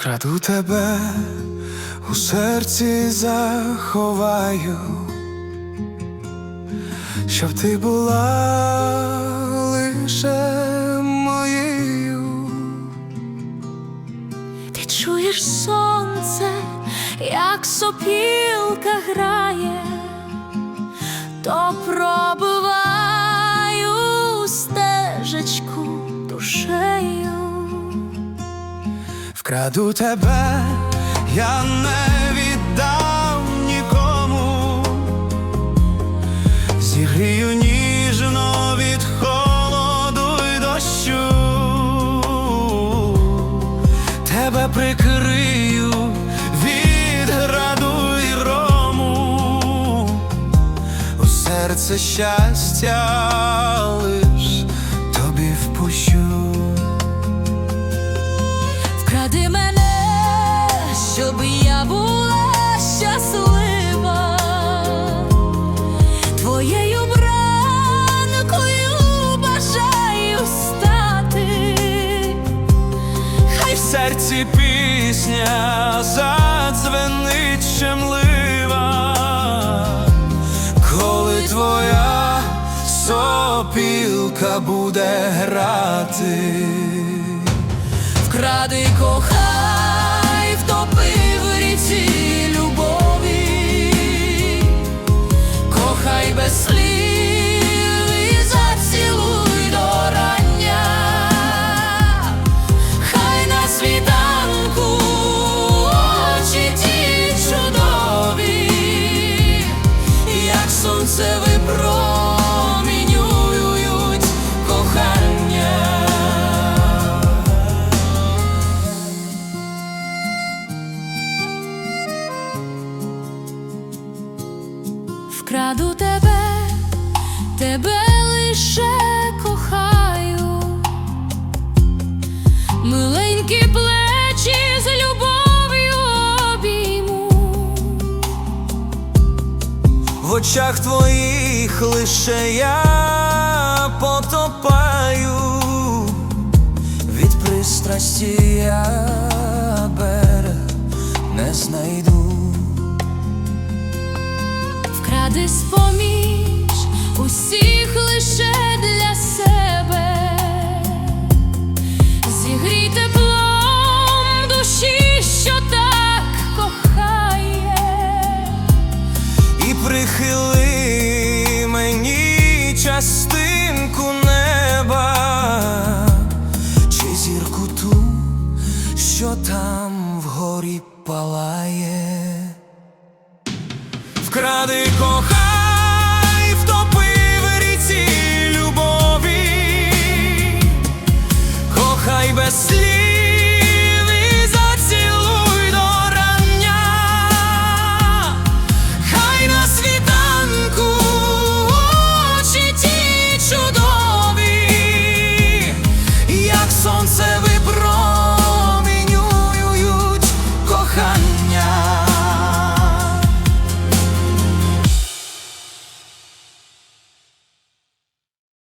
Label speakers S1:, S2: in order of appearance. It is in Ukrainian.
S1: Вкраду тебе у серці заховаю, щоб ти була лише моєю.
S2: Ти чуєш сонце, як сопілка грає,
S1: Вкраду тебе, я не віддам нікому, зігрію ніжно від холоду й дощу, тебе прикрию від граду й грому, у серце щастя пісня задзвенить щемлива, коли твоя сопілка буде грати.
S2: Вкради кохай, Вкраду тебе, тебе лише кохаю, миленькі плечі з любов'ю обійму.
S1: В очах твоїх лише я потопаю, від пристрасті я
S2: Вкради споміж усіх лише для себе, зігрій теплом душі, що так кохає.
S1: І прихили мені частинку неба, чи зірку ту, що там вгорі палає. Вкради кохай, втопи в ріці любові, кохай без слів.